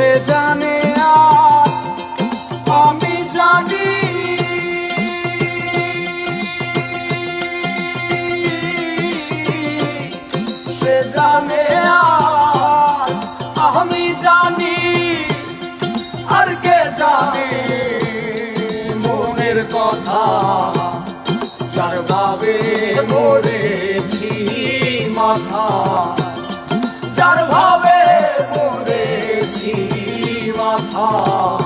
সে জানে আমি জানি। সে জানে আমি জানি, আর কে জানে মনের কথা যার ভাবে মরেছি মাথা। মাথা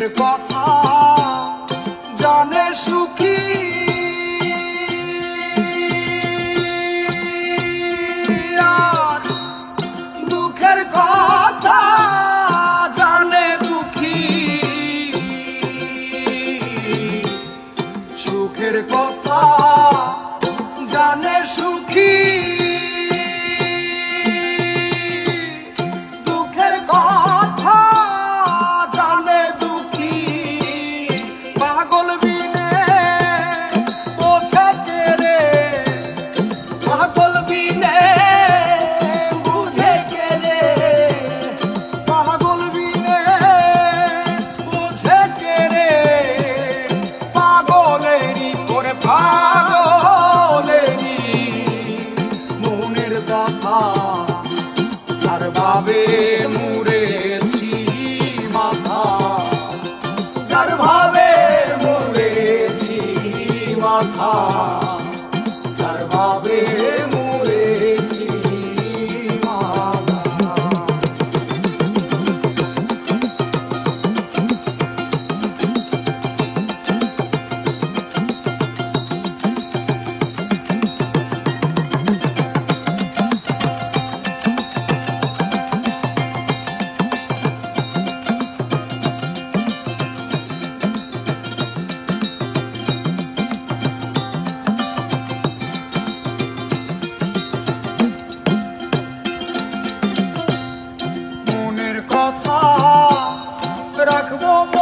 কথা জানে সুখী ভাবে মুড়েছি মাথা। যার ভাবে মুড়েছি মাথা। 我